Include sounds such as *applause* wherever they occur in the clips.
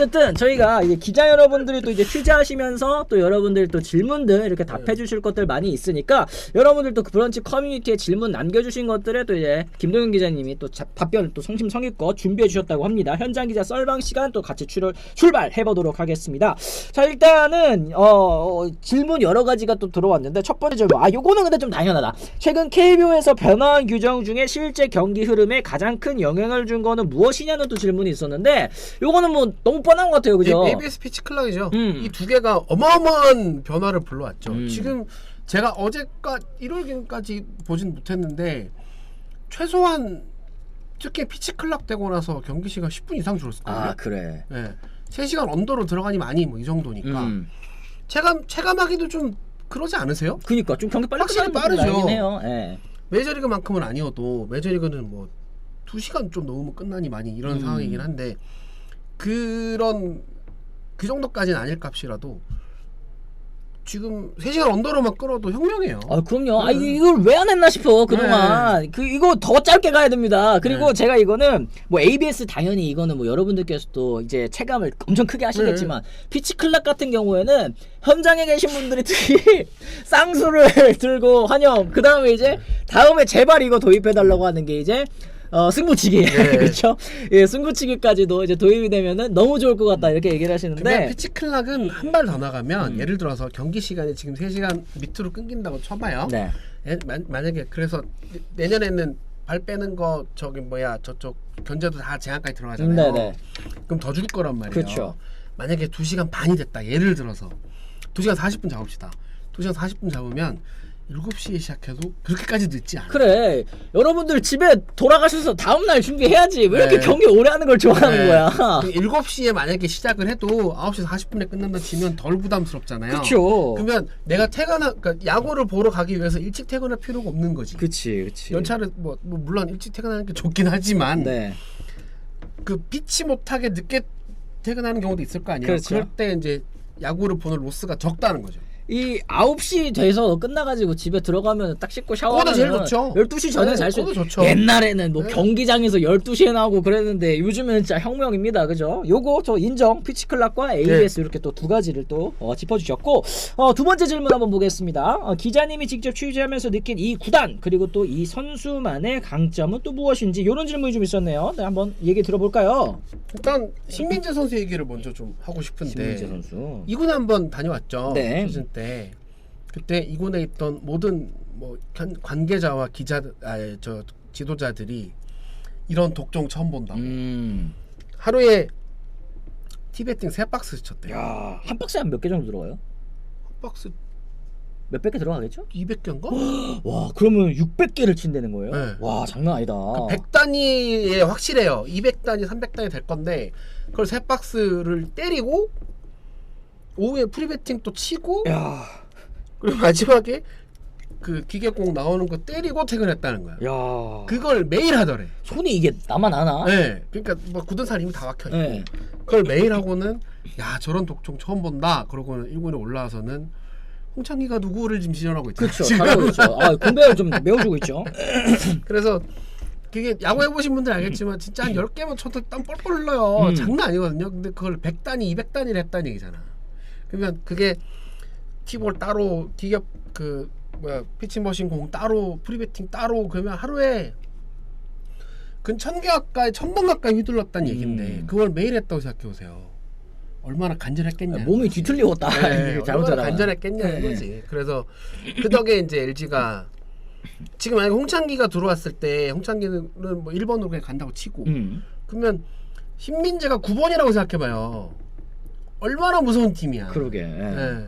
어쨌든 저희가 이제 기자 여러분들이 또 이제 취재하시면서 또 여러분들 또 질문들 이렇게 네. 답해 주실 것들 많이 있으니까 여러분들 또 브런치 커뮤니티에 질문 남겨 주신 것들에 또 이제 김동현 기자님이 또 자- 답변을 또 성심성의껏 준비해 주셨다고 합니다. 현장 기자 썰방 시간 또 같이 출을, 출발해 보도록 하겠습니다. 자 일단은 어, 어, 질문 여러 가지가 또 들어왔는데 첫 번째 질문 아 요거는 근데 좀 당연하다. 최근 KBO에서 변화한 규정 중에 실제 경기 흐름에 가장 큰 영향을 준 거는 무엇이냐는 또 질문이 있었는데 요거는 뭐 너무 뻔한 것 같아요, 그죠? ABS 피치 클락이죠. 음. 이두 개가 어마어마한 변화를 불러왔죠. 음. 지금 제가 어제까 일요일까지 보진 못했는데 최소한 특히 피치 클락 되고 나서 경기 시간 10분 이상 줄었거든요. 아 그래. 예. 3시간 언더로 들어가니 많이 뭐 이 정도니까 음. 체감 체감하기도 좀 그러지 않으세요? 그니까 좀 경기 빨리 확실히 빠르죠. 예. 메이저리그만큼은 아니어도 메이저리그는 뭐 2시간 좀 넘으면 끝나니 많이 이런 음. 상황이긴 한데 그런 그 정도까지는 아닐 값이라도 지금 3시간 언더로만 끌어도 혁명이에요. 아 그럼요. 아 음. 이걸 왜 안 했나 싶어 그동안. 그 이거 더 짧게 가야 됩니다. 그리고 네. 제가 이거는 뭐 ABS 당연히 이거는 뭐 여러분들께서도 이제 체감을 엄청 크게 하시겠지만 피치 클락 같은 경우에는 현장에 계신 분들이 특히 *laughs* 쌍수를 *laughs* 들고 환영. 그 다음에 이제 다음에 제발 이거 도입해 달라고 하는 게 이제. 어 승부치기 네. *laughs* 그렇죠 예 승부치기까지도 이제 도입이 되면은 너무 좋을 것 같다 이렇게 얘기를 하시는데 피치 클락은 한 발 더 나가면 음. 예를 들어서 경기 시간이 지금 3시간 밑으로 끊긴다고 쳐봐요. 네 예, 만- 만약에 그래서 내년에는 발 빼는 거 저기 뭐야 저쪽 견제도 다 제한까지 들어가잖아요. 네네 그럼 더 줄 거란 말이에요. 그렇죠. 만약에 2시간 반이 됐다. 예를 들어서 2시간 40분 잡읍시다. 2시간 40분 잡으면 7시에 시작해도 그렇게까지 늦지 않아. 그래 여러분들 집에 돌아가셔서 다음 날 준비해야지 왜 이렇게 네. 경기 오래 하는 걸 좋아하는 네. 거야 그 7시에 만약에 시작을 해도 9시 40분에 끝난다 치면 덜 부담스럽잖아요. 그쵸 그러면 내가 퇴근하 그러니까 야구를 보러 가기 위해서 일찍 퇴근할 필요가 없는 거지. 그치 그치 연차를 뭐, 뭐 물론 일찍 퇴근하는 게 좋긴 하지만 네 그 피치 못하게 늦게 퇴근하는 경우도 있을 거 아니에요. 그렇죠. 그럴 때 이제 야구를 보는 로스가 적다는 거죠. 이 9시 돼서 끝나가지고 집에 들어가면 딱 씻고 샤워하면 그거도 제일 좋죠. 12시 전에 네, 잘수 좋죠. 옛날에는 뭐 네. 경기장에서 12시에 나오고 그랬는데 요즘에는 진짜 혁명입니다 그죠 요거 저 인정 피치클락과 ABS 이렇게 또 두 가지를 또 어, 짚어주셨고 어, 두 번째 질문 한번 보겠습니다 어, 기자님이 직접 취재하면서 느낀 이 구단 그리고 또 이 선수만의 강점은 또 무엇인지 이런 질문이 좀 있었네요 네, 한번 얘기 들어볼까요 일단 신민재 선수 얘기를 먼저 좀 하고 싶은데 신민재 선수 이군에 한번 다녀왔죠. 네. 시즌 때 그때 이군에 있던 모든 뭐 관- 관계자와 기자 아저 지도자들이 이런 독종 처음 본다고 음. 하루에 티베팅 세 박스 쳤대요. 야, 한 박스에 한 몇 개 정도 들어가요? 한 박스 몇백 개 들어가겠죠? 200개인가? *gasps* 와, 그러면 600개를 친다는 거예요? 네. 와, 장난 아니다. 100단위에 확실해요. 200단위, 300단위 될 건데 그걸 세 박스를 때리고 오후에 프리베팅 또 치고 야, 그리고 마지막에 그 기계공 나오는 거 때리고 퇴근했다는 거야. 야. 그걸 매일 하더래. 손이 이게 나만 아나? 네, 그러니까 뭐 굳은 살 이미 다 박혀 있고 네. 그걸 매일 하고는 야 저런 독종 처음 본다. 그러고는 1군에 올라와서는 홍창기가 누구를 지금 지원하고. 그렇죠. 잘하고 있죠. 아, 공백을 좀 메워주고 있죠. *laughs* 그래서 그게 야구 해보신 분들 알겠지만 진짜 한 10개만 쳐도 땀 뻘뻘 흘러요. 음. 장난 아니거든요. 근데 그걸 100단위, 200단위를 했다는 얘기잖아. 그러면 그게 티볼 따로, 기계 그 뭐야 피칭 머신 공 따로, 프리베팅 따로 그러면 하루에 근천 개 가까이, 천 번 가까이 휘둘렀다는 음. 얘긴데 그걸 매일 했다고 생각해 보세요. 얼마나 간절했겠냐. 몸이 뒤틀리웠다. 네, *laughs* 잘못하다가. 간절했겠냐는 네. 거지. 그래서 그 덕에 이제 LG가 지금 만약에 홍창기가 들어왔을 때 홍창기는 뭐 1번으로 그냥 간다고 치고 음. 그러면 신민재가 9번이라고 생각해봐요. 얼마나 무서운 팀이야. 그러게. 예.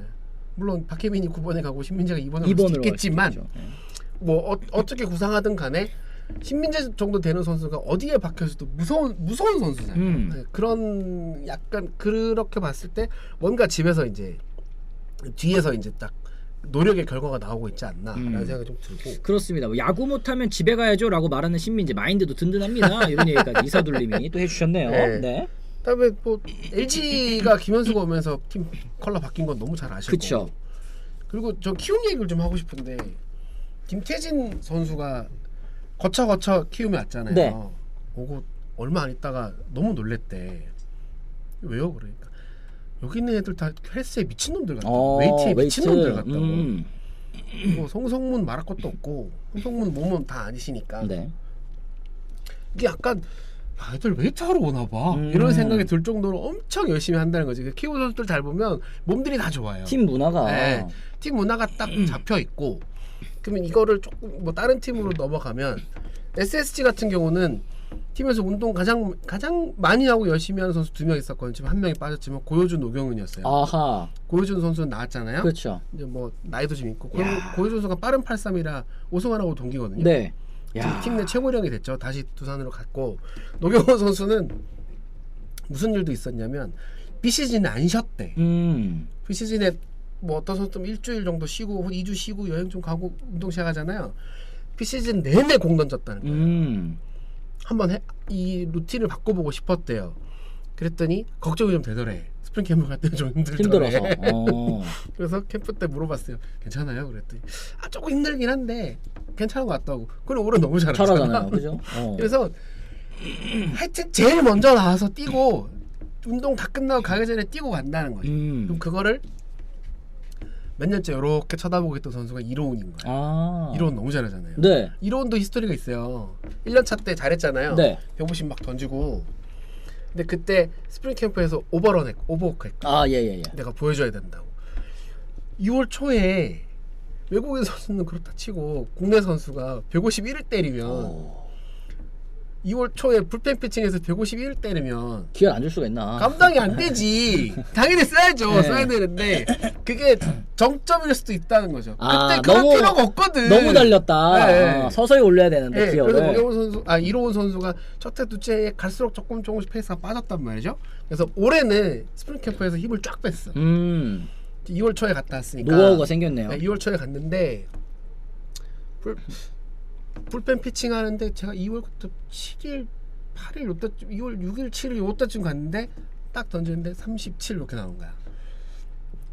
물론 박혜민이 9번에 가고 신민재가 2번에 갈 수도 2번으로 있겠지만 네. 뭐 어, 어떻게 구상하든 간에 신민재 정도 되는 선수가 어디에 박혀서도 무서운 무서운 선수잖아요. 음. 네, 그런 약간 그렇게 봤을 때 뭔가 집에서 이제 뒤에서 이제 딱 노력의 결과가 나오고 있지 않나라는 음. 생각이 좀 들고 그렇습니다. 뭐 야구 못하면 집에 가야죠라고 말하는 신민재 마인드도 든든합니다. 이런 얘기까지 이사둘님이 또 해주셨네요. 네. 네. 그다음에 뭐 LG가 김현수가 오면서 팀 컬러 바뀐 건 너무 잘 아시고 그쵸. 그리고 저 키움 얘기를 좀 하고 싶은데 김태진 선수가 거쳐 거쳐 키움에 왔잖아요. 네. 오고 얼마 안 있다가 너무 놀랬대. 왜요? 그러니까 여기 있는 애들 다 헬스에 미친 놈들 같다. 어, 웨이트에 미친 웨이트. 놈들 같다고. 음. 뭐 송성문 말할 것도 없고 송성문 몸은 다 아니시니까 네. 이게 약간 야, 애들 웨이트 하러 오나 봐 음. 이런 생각이 들 정도로 엄청 열심히 한다는 거지. 그 키우 선수들 잘 보면 몸들이 다 좋아요. 팀 문화가 네. 팀 문화가 딱 잡혀 있고 그러면 이거를 조금 뭐 다른 팀으로 넘어가면 SSG 같은 경우는 팀에서 운동 가장 가장 많이 하고 열심히 하는 선수 두 명 있었거든요. 지금 한 명이 빠졌지만 고효준 노경은이었어요. 아하. 고효준 선수는 나왔잖아요. 그렇죠. 이제 뭐 나이도 좀 있고 고, 야. 고효준 선수가 빠른 83이라 오승환하고 동기거든요. 네. 팀 내 최고령이 됐죠. 다시 두산으로 갔고 노경원 선수는 무슨 일도 있었냐면 비시즌에 안 쉬었대. 음. 비시즌에 뭐 어떤 선수 좀 일주일 정도 쉬고 2주 쉬고 여행 좀 가고 운동 시작하잖아요. 비시즌 내내 공 던졌다는 거예요. 음. 한번 해, 이 루틴을 바꿔보고 싶었대요. 그랬더니 걱정이 좀 되더래. 스프링 캠프 갈 때는 좀 힘들더래. 힘들어서. *laughs* 어. 그래서 캠프 때 물어봤어요. 괜찮아요? 그랬더니 아 조금 힘들긴 한데 괜찮은 것 같다고. 그럼 올해 너무 잘하잖아. 잘하잖아요. 그죠? *laughs* 어. 그래서 하여튼 제일 먼저 나와서 뛰고 운동 다 끝나고 가기 전에 뛰고 간다는 거죠. 음. 그럼 그거를 몇 년째 이렇게 쳐다보고 있던 선수가 이로운인 거야. 아. 이로운 너무 잘하잖아요. 네. 이로운도 히스토리가 있어요. 1년 차 때 잘했잖아요. 네. 150막 던지고. 근데 그때 스프링 캠프에서 오버런 했고 오버워크 했고 아, 예, 예, 예. 내가 보여줘야 된다고. 6월 초에 외국인 선수는 그렇다 치고 국내 선수가 151을 때리면 어. 2월 초에 불펜 피칭에서 151을 때리면 기회를 안 줄 수가 있나? 감당이 안 되지. *laughs* 당연히 써야죠. 네. 써야 되는데 그게 정점일 수도 있다는 거죠. 아, 그때 그럴 너무- 필요가 없거든. 너무 달렸다. 네. 아, 서서히 올려야 되는데. 그래서 노경훈 선수, 아 이로운 선수가 첫해 두째에 갈수록 조금 조금씩 페이스가 빠졌단 말이죠. 그래서 올해는 스프링 캠프에서 힘을 쫙 뺐어. 음. 2월 초에 갔다 왔으니까. 노하우가 생겼네요. 네, 2월 초에 갔는데 불 불펜 피칭 하는데 제가 2월부터 7일, 8일 요때쯤 2월 6일, 7일 요때쯤 갔는데 딱 던졌는데 37 이렇게 나온 거야.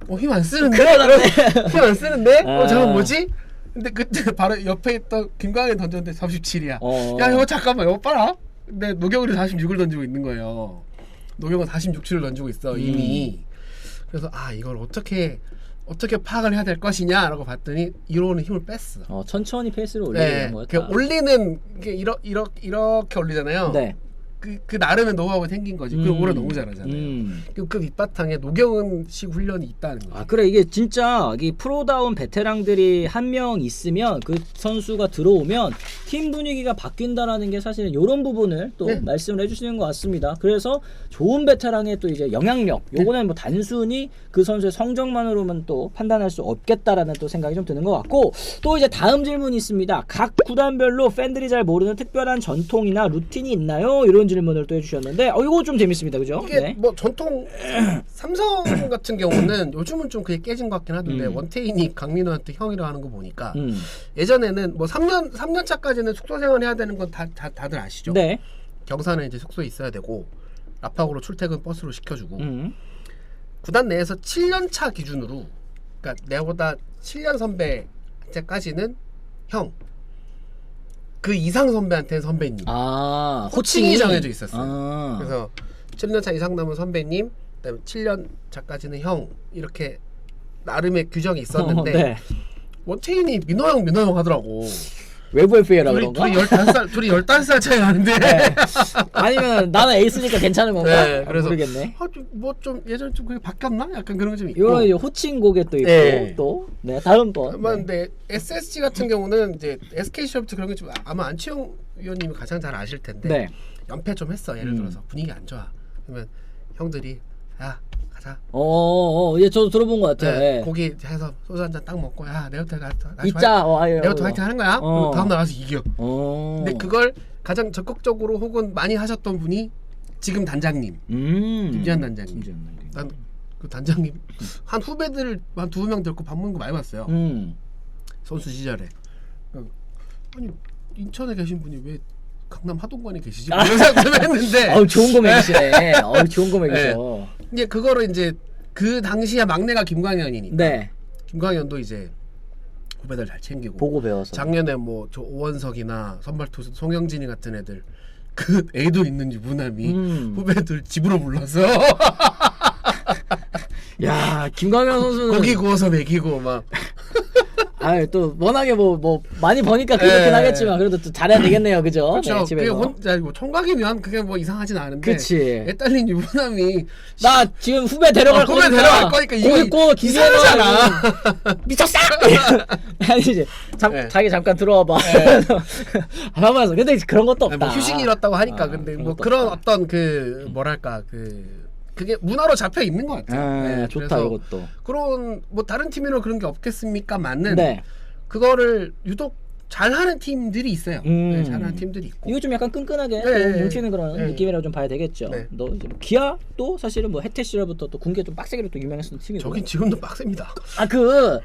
어 힘 안 쓰는데? *laughs* 힘 안 쓰는데? 어 아. 잠깐 뭐지? 근데 그때 *laughs* 바로 옆에 있던 김광현 던졌는데 37이야. 어. 야 이거 잠깐만 이거 봐라. 근데 노경훈이 46을 던지고 있는 거예요. 노경은 46치를 던지고 있어 음. 이미. 그래서 아 이걸 어떻게 어떻게 파악을 해야 될 것이냐라고 봤더니 이로는 힘을 뺐어. 어, 천천히 페이스를 올리는 네, 거였다. 그 올리는 게 이러, 이러, 이렇게 올리잖아요. 네. 그, 그 나름의 노하우가 생긴 거지. 그 음. 올해 너무 잘하잖아요. 음. 그, 그 밑바탕에 노경은식 훈련이 있다는 거죠. 아 그래 이게 진짜 이 프로다운 베테랑들이 한 명 있으면 그 선수가 들어오면 팀 분위기가 바뀐다라는 게 사실은 이런 부분을 또 네. 말씀을 해주시는 것 같습니다. 그래서 좋은 베테랑의 또 이제 영향력 요거는 뭐 단순히 그 선수의 성적만으로만 또 판단할 수 없겠다라는 또 생각이 좀 드는 것 같고 또 이제 다음 질문이 있습니다. 각 구단별로 팬들이 잘 모르는 특별한 전통이나 루틴이 있나요? 이런 질문을 또 해주셨는데 어 이거 좀 재밌습니다, 그죠? 이게 네. 뭐 전통 *clears throat* 삼성 같은 경우는 *clears throat* 요즘은 좀 그게 깨진 것 같긴 하던데 음. 원태인이 강민호한테 형이라 하는 거 보니까 음. 예전에는 뭐 3년 3년 차까지는 숙소 생활 해야 되는 건 다 다, 다들 아시죠? 네. 경사는 이제 숙소에 있어야 되고 라팍으로 출퇴근 버스로 시켜주고 음. 구단 내에서 7년 차 기준으로 그러니까 내보다 7년 선배한테까지는 형. 그 이상 선배한테는 선배님. 아 호칭이 정해져 있었어요. 아. 그래서 7년 차 이상 남은 선배님, 그다음에 7년 차까지는 형 이렇게 나름의 규정이 있었는데 어, *laughs* 네. 원태인이 민호 형 민호 형 하더라고. 외부 FA라 둘이 그런가? 둘이 15살 둘이 15살 차이 나는데. 네. 아니면 나는 에이스니까 괜찮은 건가? 네, 아, 그래서 모르겠네. 뭐좀 예전 좀 그게 바뀌었나? 약간 그런 게 좀 있고. 이런 이제 호칭 곡에 또 있고 네. 또 네, 다음 번. 아마 네. 근데 SSG 같은 경우는 이제 SK 시절부터 그런 게 좀 아마 안치홍 위원님이 가장 잘 아실 텐데 네. 연패 좀 했어 예를 음. 들어서 분위기 안 좋아 그러면 형들이 야 가자 어, 어, 어, 예, 저도 들어본 것 같아요. 네, 예. 고기 해서 소주 한 잔 딱 먹고 야 내부터 나, 나 있자. 어, 아유. 내부터 화이팅 하는 거야 어. 그리고 다음날 가서 이겨 어. 근데 그걸 가장 적극적으로 혹은 많이 하셨던 분이 지금 단장님 음. 김지한 단장님 김지한 단장님. 난 그 단장님 한 후배들을 한두 명 데리고 밥 먹는 거 많이 봤어요 음. 선수 시절에 어, 아니 인천에 계신 분이 왜 강남 하동관에 계시지? 이런 생각 좀 했는데 *laughs* 어우, 좋은 거 먹이시네. 어우, 좋은 거 먹이셔. 이제 그거를 이제 그 당시에 막내가 김광현이니까 네. 김광현도 이제 후배들 잘 챙기고 보고 배워서. 작년에 뭐 저 오원석이나 선발 투수 송영진이 같은 애들 그 애도 있는 유부남이 음. 후배들 집으로 불러서 *laughs* 야 김광현 선수는 고기 구워서 먹이고 막 *laughs* 아또 워낙에 뭐 뭐 많이 버니까 그렇긴 예. 하겠지만 그래도 또 잘해야 되겠네요, 그죠? 그렇죠. 네, 그게 집에서. 혼자 뭐 총각이면 그게 뭐 이상하진 않은데 그치. 애 딸린 유부남이 나 지금 후배 데려갈 어, 후배 거니까 데려갈 거니까 이거 고기 구워 이상하잖아. *laughs* 미쳤어! *laughs* 아니 이제 잠, 네. 자기 잠깐 들어와봐. 하면서 근데 그런 것도 없다. 뭐 휴식이 이렇다고 하니까 아, 근데 뭐 그런 없다. 어떤 그 뭐랄까 그 그게 문화로 잡혀 있는 것 같아요. 아, 네, 좋다 이것도. 그런 뭐 다른 팀이면 그런 게 없겠습니까? 맞는 네. 그거를 유독 잘하는 팀들이 있어요. 음. 네, 잘하는 팀들이 있고. 이거 좀 약간 끈끈하게 네, 또 네, 뭉치는 그런 네. 느낌이라고 좀 봐야 되겠죠. 네. 너 이제 뭐 기아 또 사실은 뭐 혜태 시절부터 또 군계 좀 빡세기로 또 유명했던 팀이고. 저긴 지금도 빡셉니다. 아그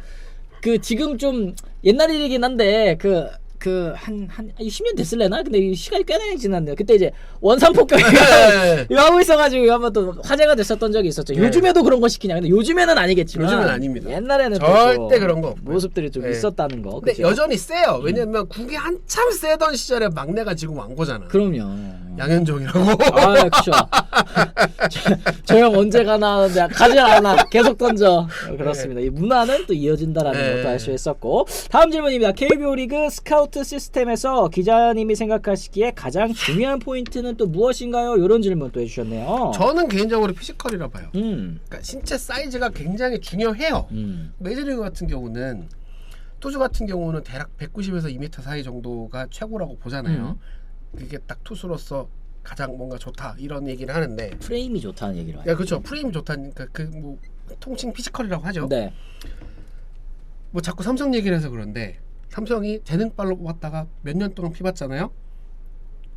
그 지금 좀 옛날 일이긴 한데 그 그 한 한 10년 됐을래나? 근데 이 시간이 꽤나 지났네요. 그때 이제 원산 폭격 네. *laughs* 이거 하고 있어가지고 이거 한번 또 화제가 됐었던 적이 있었죠. 네. 요즘에도 그런 거 시키냐? 근데 요즘에는 아니겠지만 요즘은 아닙니다. 옛날에는 또 절대 좀 그런 거 없고요. 모습들이 좀 네. 있었다는 거. 근데 그죠? 여전히 세요. 왜냐면 국이 한참 세던 시절에 막내가 지금 왕고잖아. 그럼요. 양현종이라고. 아, 그쵸. *laughs* 저형 언제 가나 하는데 가지 않아. 계속 던져. 그렇습니다. 이 문화는 또 이어진다라는 네. 것도 알 수 있었고. 다음 질문입니다. KBO 리그 스카우트 시스템에서 기자님이 생각하시기에 가장 중요한 포인트는 또 무엇인가요? 이런 질문 또 해주셨네요. 저는 개인적으로 피지컬이라 봐요. 음. 그러니까 신체 사이즈가 굉장히 중요해요. 음. 메이저리그 같은 경우는 투수 같은 경우는 대략 190에서 2m 사이 정도가 최고라고 보잖아요. 그게 딱 투수로서 가장 뭔가 좋다 이런 얘기를 하는데 프레임이 좋다는 얘기를 하요 야 그렇죠 프레임이 좋다니까 그 뭐 통칭 피지컬이라고 하죠. 네. 뭐 자꾸 삼성 얘기를 해서 그런데 삼성이 재능발로 뽑았다가 몇 년 동안 피봤잖아요.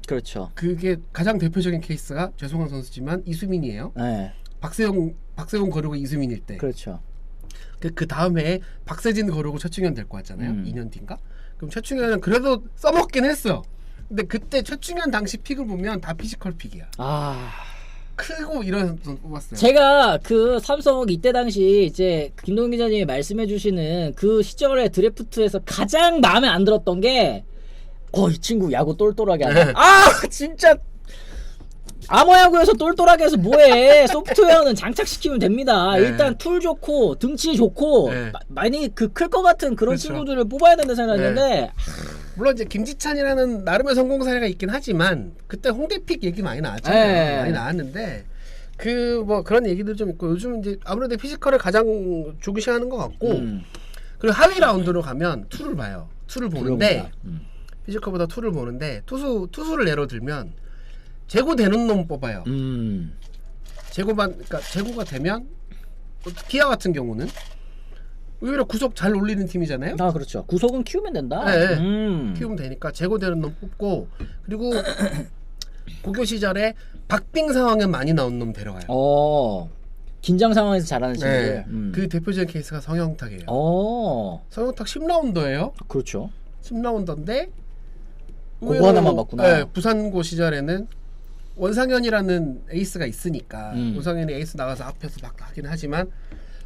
그렇죠. 그게 가장 대표적인 케이스가 죄송한 선수지만 이수민이에요. 네. 박세용 박세용 거르고 이수민일 때. 그렇죠. 그, 그 다음에 박세진 거르고 최충현 될 거 같잖아요. 음. 2년 뒤인가? 그럼 최충현은 그래도 써먹긴 했어. 근데 그때 최충현 당시 픽을 보면 다 피지컬 픽이야. 아. 크고 이런 뽑았어요. 제가 그 삼성 이때 당시 이제 김동현 기자님이 말씀해 주시는 그 시절의 드래프트에서 가장 마음에 안 들었던 게 어, 이 친구 야구 똘똘하게 하네. 네. 아, 진짜 암호야구에서 똘똘하게 해서 뭐해? *laughs* 소프트웨어는 장착시키면 됩니다. 네. 일단 툴 좋고 등치 좋고 네. 마- 많이 그 클 것 같은 그런 그렇죠. 친구들을 뽑아야 된다 생각했는데 물론 이제 김지찬이라는 나름의 성공 사례가 있긴 하지만 그때 홍대픽 얘기 많이 나왔잖아요. 네. 많이 나왔는데 그 뭐 그런 얘기들 좀 있고 요즘 이제 아무래도 피지컬을 가장 중시하는 것 같고 음, 그리고 하위 라운드로 가면 투를 봐요. 투를 보는데. 음. 피지컬보다 투를 보는데 투수 투수를 예로 들면 재고되는 놈 뽑아요. 음. 재고만 그러니까 재고가 되면 기아 같은 경우는 오히려 구속 잘 올리는 팀이잖아요. 아 그렇죠. 구속은 키우면 된다. 네. 음. 키우면 되니까 재고되는 놈 뽑고 그리고 *coughs* 고교 시절에 박빙 상황에 많이 나온 놈 데려가요. 어 긴장 상황에서 잘하는 친구들. 네. 음. 그 대표적인 케이스가 성영탁이에요. 어 성영탁 10라운더예요. 그렇죠. 10라운더인데 그거 하나만 봤구나. 네, 부산고 시절에는 원상현이라는 에이스가 있으니까 음. 원상현이 에이스 나가서 앞에서 막 하긴 하지만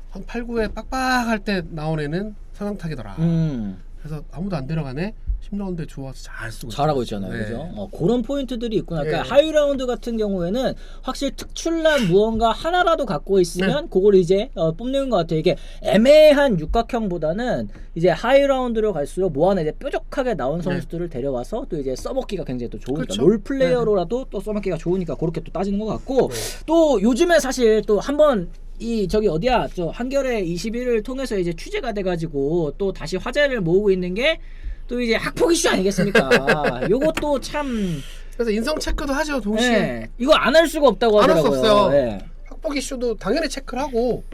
한 8, 9에 빡빡할 때 나온 애는 성영탁이더라. 음 그래서 아무도 안 데려가네. 10라운드에 좋아서 잘 쓰고 잘하고. 있잖아요, 네. 그죠? 어, 그런 포인트들이 있구나. 그러니까 네. 하이 라운드 같은 경우에는 확실히 특출난 무언가 하나라도 갖고 네. 있으면 그걸 이제 어, 뽑는 것 같아요. 이게 애매한 육각형보다는 이제 하이 라운드로 갈수록 뭐 하나 이제 뾰족하게 나온 선수들을 데려와서 또 이제 써먹기가 굉장히 또 좋으니까 네. 그렇죠. 롤 플레이어로라도 또 써먹기가 좋으니까 그렇게 또 따지는 것 같고 네. 또 요즘에 사실 또 한번 이 저기 어디야 저 한겨레 21을 통해서 이제 취재가 돼가지고 또 다시 화제를 모으고 있는 게 또 이제 학폭 이슈 아니겠습니까? *laughs* 요것도 참 그래서 인성 체크도 하죠 동시에. 예, 이거 안 할 수가 없다고 안 할 수 하더라고요. 없어요. 예. 학폭 이슈도 당연히 체크를 하고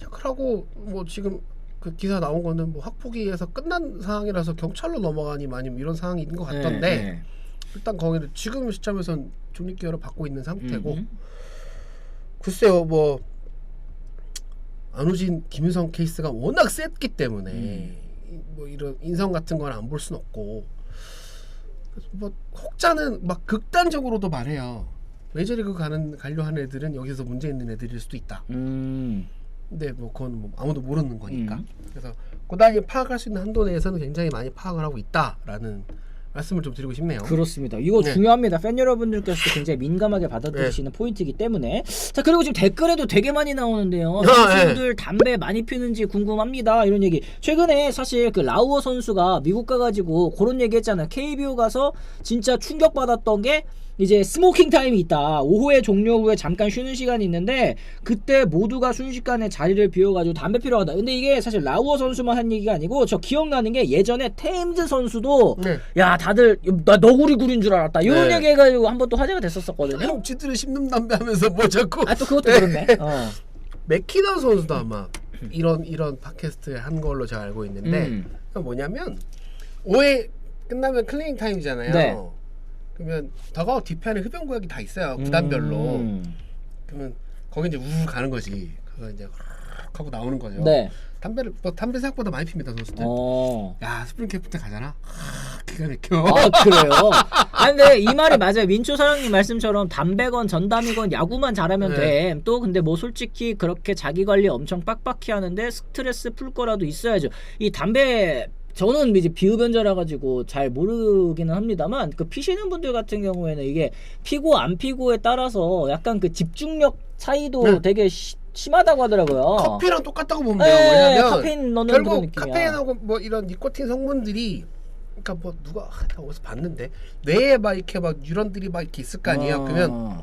체크를 하고 뭐 지금 그 기사 나온 거는 뭐 학폭위에서 끝난 상황이라서 경찰로 넘어가니 아니면 이런 상황이 있는 것 같던데 예, 예. 일단 거기는 지금 시점에선 중립기여를 받고 있는 상태고 음. 글쎄요 뭐 안우진 김유성 케이스가 워낙 셌기 때문에 음. 이- 뭐 이런 인성 같은 건 안 볼 순 없고 뭐 혹자는 막 극단적으로도 말해요 메이저리그 가는 가려 하는 애들은 여기서 문제 있는 애들일 수도 있다 음. 근데 뭐 그건 뭐 아무도 모르는 거니까 음. 그래서 고단히 파악할 수 있는 한도 내에서는 굉장히 많이 파악을 하고 있다라는 말씀을 좀 드리고 싶네요. 그렇습니다. 이거 네. 중요합니다. 팬 여러분들께서도 굉장히 민감하게 받아들이시는 포인트이기 때문에 자 그리고 지금 댓글에도 되게 많이 나오는데요. 아, 선수들 담배 많이 피는지 궁금합니다. 이런 얘기. 최근에 사실 그 라우어 선수가 미국 가가지고 그런 얘기했잖아요. KBO 가서 진짜 충격 받았던 게 이제 스모킹 타임이 있다. 오후에 종료 후에 잠깐 쉬는 시간이 있는데 그때 모두가 순식간에 자리를 비워가지고 담배 피러 가다. 근데 이게 사실 라우어 선수만 한 얘기가 아니고 저 기억나는 게 예전에 테임즈 선수도 네. 야 다들 나 너구리 구린 줄 알았다 이런 네. 얘기 해가지고 한 번 또 화제가 됐었거든요 형 지들은 씹는 담배 하면서 뭐 자꾸 아 또 그것도 그렇네 어. 맥키던 선수도 아마 이런 이런 팟캐스트에 한 걸로 제가 알고 있는데 음. 뭐냐면 5회 끝나면 클리닝 타임이잖아요. 네. 그러면 더가웃 뒤편에 흡연 구역이 다 있어요. 구단별로. 음. 그러면 거기 이제 우우 가는 거지. 그거 이제 훅 하고 나오는 거죠. 네. 담배를 뭐 담배 생각보다 많이 핍니다 선수들. 어. 야 스프링 캠프 때 가잖아. 아, 기가 막혀. 아 그래요? 아 근데 이 말이 맞아요 민초 사장님 말씀처럼 담배건 전담이건 야구만 잘하면 네. 돼. 또 근데 뭐 솔직히 그렇게 자기 관리 엄청 빡빡히 하는데 스트레스 풀 거라도 있어야죠. 이 담배 저는 이제 비흡연자라 가지고 잘 모르기는 합니다만 그 피시는 분들 같은 경우에는 이게 피고 안 피고에 따라서 약간 그 집중력 차이도 네. 되게 시- 심하다고 하더라고요. 커피랑 똑같다고 보면 돼요. 네, 왜냐면 카페인 넣는 결국 느낌이야. 카페인하고 뭐 이런 니코틴 성분들이 그러니까 뭐 누가 아, 나 어디서 봤는데 뇌에 막 이렇게 막 뉴런들이 막 이렇게 있을 거 아니에요. 어. 그러면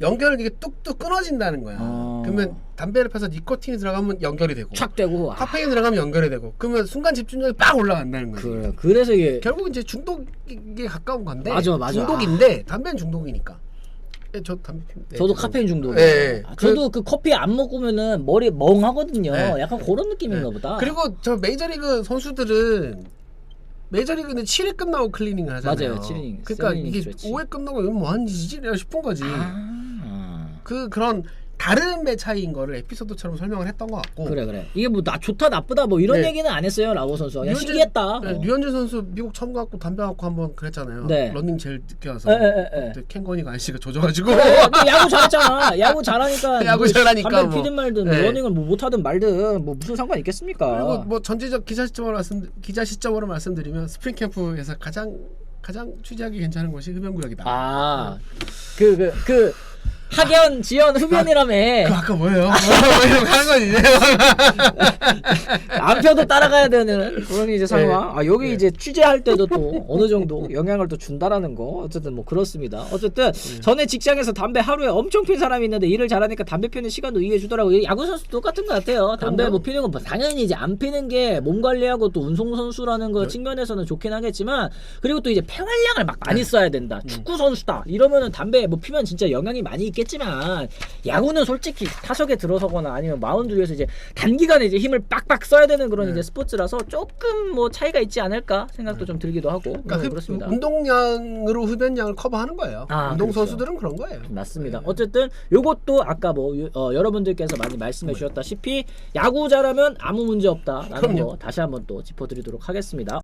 연결이 이게 뚝뚝 끊어진다는 거야. 어. 그러면 담배를 펴서 니코틴이 들어가면 연결이 되고 착 되고 아, 카페인 들어가면 연결이 되고 그러면 순간 집중력이 빡 올라간다는 거지. 그래. 그래서 이게 결국 이제 중독에 가까운 건데 맞아, 맞아. 중독인데 담배는 중독이니까. 예, 저 담배 피는데 저도 저도- 카페인 중독. 예, 예. 아, 저도 그 커피 안 먹으면은 머리 멍하거든요. 네. 약간 그런 느낌인가 네. 보다. 그리고 저 메이저리그 선수들은 메이저리그는 7회 끝나고 클리닝을 하잖아요. 맞아요, 클리닝. 그러니까 클리닝 이게 스트레치. 5회 끝나고 이건 뭐 하는 짓이냐 싶은 거지. 아, 그 그런 다름의 차이인 거를 에피소드처럼 설명을 했던 것 같고. 그래 그래. 이게 뭐 나 좋다 나쁘다 뭐 이런 네. 얘기는 안 했어요 라고 선수. 그냥 류현진- 신기했다. 네, 어. 류현진 선수 미국 처음 갖고 담배 갖고 한번 그랬잖아요. 네. 런닝 제일 늦게 와서. 에, 에, 에, 에. 그때 ken건이가 아저씨가 조져가지고. 너 야구 잘했잖아. 야구 잘하니까 *laughs* 야구 뭐 잘하니까 담배 뭐. 피든 말든 네. 러닝을 뭐 못하든 말든 뭐 무슨 상관 있겠습니까? 그리고 뭐 전체적 기자 시점으로 말씀 기자 시점으로 말씀드리면 스프링 캠프에서 가장 가장 취재하기 괜찮은 곳이 흡연구역이다. 아, 그, 그, 그, 학연, 지연, 흡연이라며. 그 아까 뭐예요? 이렇게 하는 거지. 안 펴도 따라가야 되는 그런 이제 상황. 아, 여기 네. 이제 취재할 때도 또 어느 정도 영향을 또 준다라는 거. 어쨌든 뭐 그렇습니다. 어쨌든 네. 전에 직장에서 담배 하루에 엄청 핀 사람이 있는데 일을 잘하니까 담배 피는 시간도 이해해 주더라고요. 야구 선수 똑같은 것 같아요. 담배. 뭐 피는 건뭐 당연히 이제 안 피는 게 몸 관리하고 또 운송 선수라는 거 네. 측면에서는 좋긴 하겠지만 그리고 또 이제 폐활량을 막 많이 써야 된다. 음. 축구 선수다. 이러면은 담배 뭐 피면 진짜 영향이 많이 있겠지만 야구는 솔직히 타석에 들어서거나 아니면 마운드 위에서 이제 단기간에 이제 힘을 빡빡 써야 되는 그런 네. 이제 스포츠라서 조금 뭐 차이가 있지 않을까 생각도 좀 들기도 하고 그러니까 음, 흡- 그렇습니다. 운동량으로 흡연량을 커버하는 거예요. 아, 운동 그렇죠. 선수들은 그런 거예요. 맞습니다. 네. 어쨌든 요것도 아까 뭐 유- 어, 여러분들께서 많이 말씀해 주셨다시피 야구 잘하면 아무 문제 없다라는 그럼요. 거 다시 한번 또 짚어드리도록 하겠습니다.